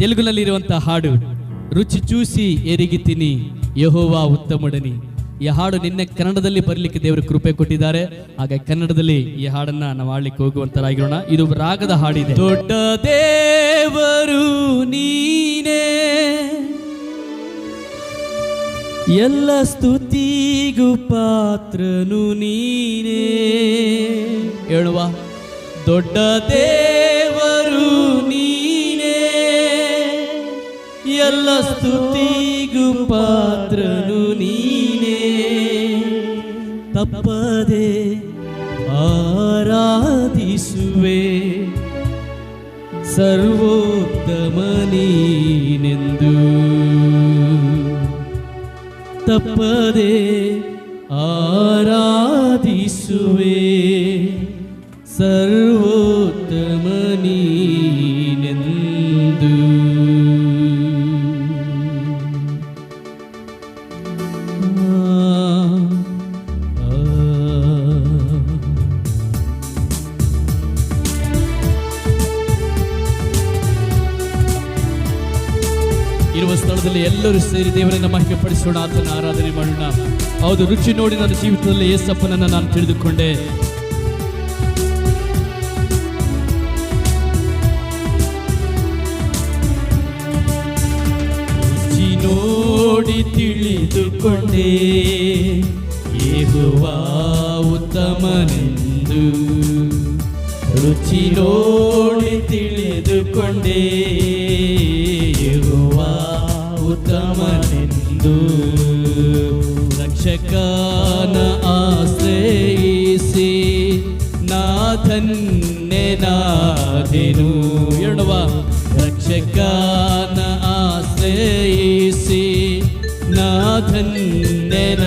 ತೆಲುಗುನಲ್ಲಿರುವಂತಹ ಹಾಡು, ರುಚಿ ಚೂಸಿ ಎರಿಗಿತೀನಿ, ಯಹೋವಾ ಉತ್ತಮಡನಿ. ಈ ಹಾಡು ನಿನ್ನೆ ಕನ್ನಡದಲ್ಲಿ ಬರಲಿಕ್ಕೆ ದೇವರು ಕೃಪೆ ಕೊಟ್ಟಿದ್ದಾರೆ. ಹಾಗೆ ಕನ್ನಡದಲ್ಲಿ ಈ ಹಾಡನ್ನ ನಾವು ಆಡ್ಲಿಕ್ಕೆ ಹೋಗುವಂತರಾಗಿರೋಣ. ಇದು ರಾಗದ ಹಾಡಿದೆ. ದೊಡ್ಡ ದೇವರು ನೀನೇ, ಎಲ್ಲ ಸ್ತುತಿಗೂ ಪಾತ್ರನು ನೀನೇ. ಹೇಳುವ, ದೊಡ್ಡ ದೇವರು ಎಲ್ಲ ಸ್ತುತಿಗೂ ಪಾತ್ರನು ನೀನೇ. ತಪ್ಪದೆ ಆರಾಧಿಸುವೆ. ಸರ್ವೋತ್ತಮನೀನೆಂದು ತಪ್ಪದೆ ಆರಾಧಿಸುವೆ. ಸರ್ವೋತ್ತಮನೀನೆಂದು ಇರುವ ಸ್ಥಳದಲ್ಲಿ ಎಲ್ಲರೂ ಸೇರಿ ದೇವರನ್ನ ಮಹಿಮೆ ಪಡಿಸೋಣ ಆತನ ಆರಾಧನೆ ಮಾಡೋಣ. ಹೌದು, ರುಚಿ ನೋಡಿ ನನ್ನ ಜೀವಿತದಲ್ಲಿ ಏಸಪ್ಪನನ್ನು ನಾನು ತಿಳಿದುಕೊಂಡೆ. ರುಚಿ ನೋಡಿ ತಿಳಿದುಕೊಂಡೆ. ಏಗುವ ಉತ್ತಮನೆಂದು. ರುಚಿ ನೋಡಿ ತಿಳಿದುಕೊಂಡೆ. ಉತ್ತಮನೆಂದು ರಕ್ಷಕನ ಆಶ್ರಯಿಸಿ ನಾಧನ್ಯನಾದೆನು ಹೇಳುವ ರಕ್ಷಕನ ಆಶ್ರಯಿಸಿ ನಾಧನ್ಯನಾದೆನು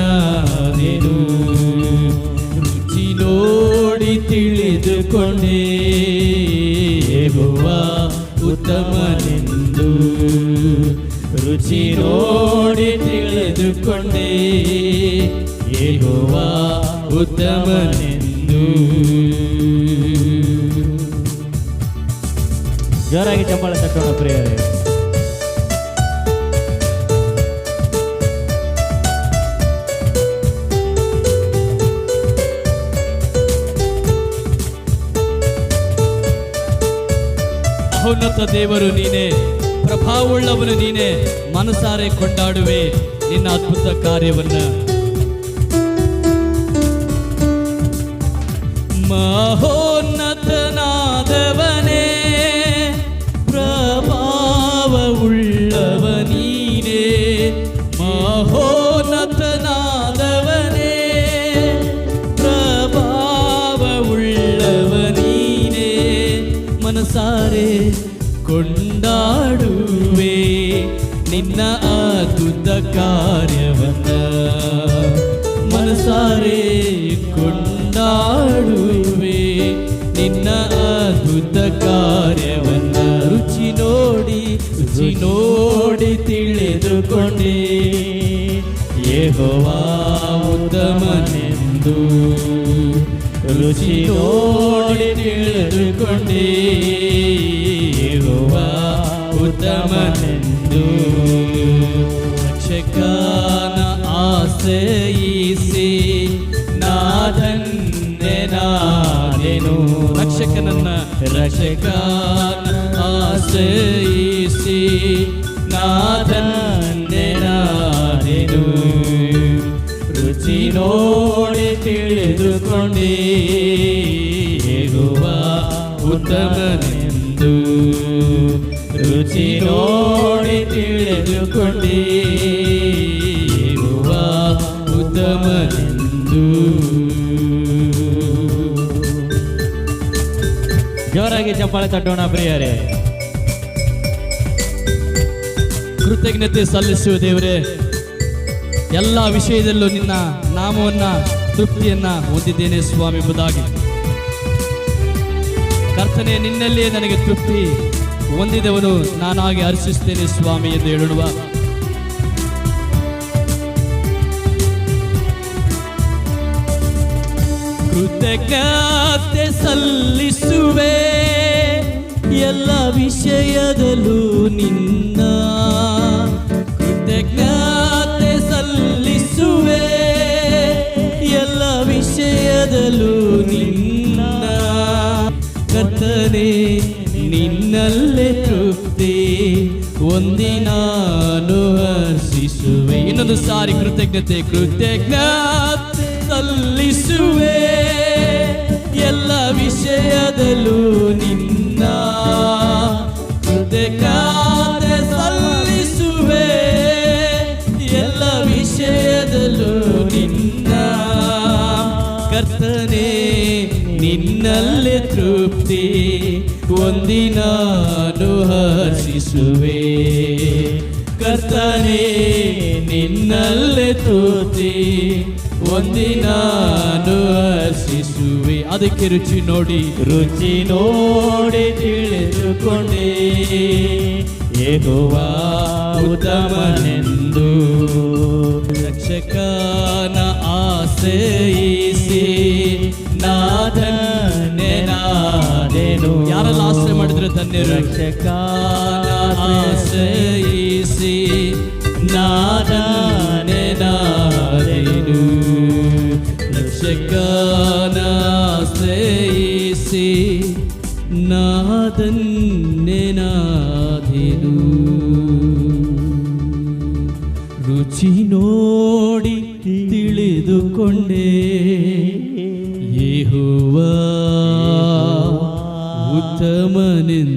ರುಚಿ ನೋಡಿ ತಿಳಿದುಕೊಂಡೆ ಯೆಹೋವ ಉತ್ತಮನೆಂದು ರುಚಿ ನೋಡಿ ತಿಳಿದುಕೊಂಡೆ. ಯೆಹೋವ ಉತ್ತಮನೆಂದು. ಜೋರಾಗಿ ಚಪ್ಪಾಳೆ ತಟ್ಟೋಣ ಪ್ರಿಯರೇ. ಉನ್ನತ ದೇವರು ನೀನೆ. ಪ್ರಭಾವವುಳ್ಳವನು ನೀನೆ ಮನಸಾರೆ ಕೊಂಡಾಡುವೆ ನಿನ್ನ ಅದ್ಭುತ ಕಾರ್ಯವನ್ನ ಮಹೋನ್ನತನಾದವನೇ ಪ್ರಭಾವವುಳ್ಳವನೀನೇ ಮಹೋನ್ನತನಾದವನೇ ಪ್ರಭಾವವುಳ್ಳವನೀನೇ ಮನಸಾರೆ ಕೊಂಡಾಡುವೆ ನಿನ್ನ ಅದ್ಭುತ ಕಾರ್ಯವನ್ನ ಮನಸಾರೆ ಕೊಂಡಾಡುವೆ ನಿನ್ನ ಅದ್ಭುತ ಕಾರ್ಯವನ್ನ ರುಚಿ ನೋಡಿ ರುಚಿ ನೋಡಿ ತಿಳಿದುಕೊಂಡೆ ಯೆಹೋವ ಉತ್ತಮನೆಂದು ರುಚಿ ನೋಡಿ ತಿಳಿದುಕೊಂಡೆ ಯೆಹೋವ ಉತ್ತಮನೆಂದು ರಕ್ಷಕನ ಆಶ್ರಯಿಸಿ ನಾಧನ್ಯನಾದೆನು ರಕ್ಷಕನನ್ನ ರಕ್ಷಕನ ಆಶ್ರಯಿಸಿ ನಾಧನ್ಯನಾದೆನು ರುಚಿ ನೋಡಿ ತಿಳಿದುಕೊಂಡೆ ಯೆಹೋವ ಉತ್ತಮನೆಂದು ರುಚಿ ನೋಡಿ ತಿಳಿದುಕೊಂಡಿ ಇರುವ ಉತ್ತಮನೆಂದು. ಜೋರಾಗಿ ಚಪ್ಪಾಳೆ ತಟ್ಟೋಣ ಪ್ರಿಯರೇ. ಕೃತಜ್ಞತೆ ಸಲ್ಲಿಸುವ ದೇವರೇ, ಎಲ್ಲ ವಿಷಯದಲ್ಲೂ ನಿನ್ನ ನಾಮವನ್ನ, ತೃಪ್ತಿಯನ್ನ ಹೊಂದಿದ್ದೇನೆ ಸ್ವಾಮಿ ಎಂಬುದಾಗಿ. ಕರ್ತನೆ, ನಿನ್ನಲ್ಲಿಯೇ ನನಗೆ ತೃಪ್ತಿ. ಹೊಂದಿದವನು ನಾನಾಗಿ ಅರ್ಚಿಸ್ತೇನೆ ಸ್ವಾಮಿ ಎಂದು ಹೇಳುವ ಕೃತಜ್ಞತೆ ಸಲ್ಲಿಸುವೆ ಎಲ್ಲ ವಿಷಯದಲ್ಲೂ ನಿನ್ನ. ಕೃತಜ್ಞತೆ ಒಂದಿನಾನು ಹರ್ಷಿಸುವೆ ಇನ್ನೊಂದು ಸಾರಿ ಕೃತಜ್ಞತೆ, ಕೃತಜ್ಞ ಸಲ್ಲಿಸುವೆ. ಎಲ್ಲ ವಿಷಯದಲ್ಲೂ ನಿನ್ನ ಕೃತಜ್ಞತೆ ಸಲ್ಲಿಸುವೆ. ಎಲ್ಲ ವಿಷಯದಲ್ಲೂ ನಿನ್ನ ಕರ್ತನೆ, ನಿನ್ನಲ್ಲೇ ತೃಪ್ತಿ. ಒಂದಿನಾನು ಹರ್ಷಿಸುವೆ ಕರ್ತನೆ ನಿನ್ನಲ್ಲೇ ತೃಪ್ತಿ ಒಂದಿನಾನು ಹರ್ಷಿಸುವೆ ಅದಕ್ಕೆ ರುಚಿ ನೋಡಿ ರುಚಿ ನೋಡಿ ತಿಳಿದುಕೊಂಡೆ ಯೆಹೋವ ಉತ್ತಮನೆಂದು ರಕ್ಷಕನ ಆಶ್ರಯಿಸಿ ನಾದನ್ನೆನಾದೆನು ಯಾರೆಲ್ಲ ಆಶ್ರಯ ಮಾಡಿದ್ರೆ ಧನ್ಯರು ರಕ್ಷಕನ ಆಶ್ರಯಿಸಿ ನಾದನ್ನೆನಾದೆನು ರಕ್ಷಕನ ಆಶ್ರಯಿಸಿ ನಾದನ್ನೆನಾದೆನು ರುಚಿ ನೋಡಿ ತಿಳಿದುಕೊಂಡೆ मनिम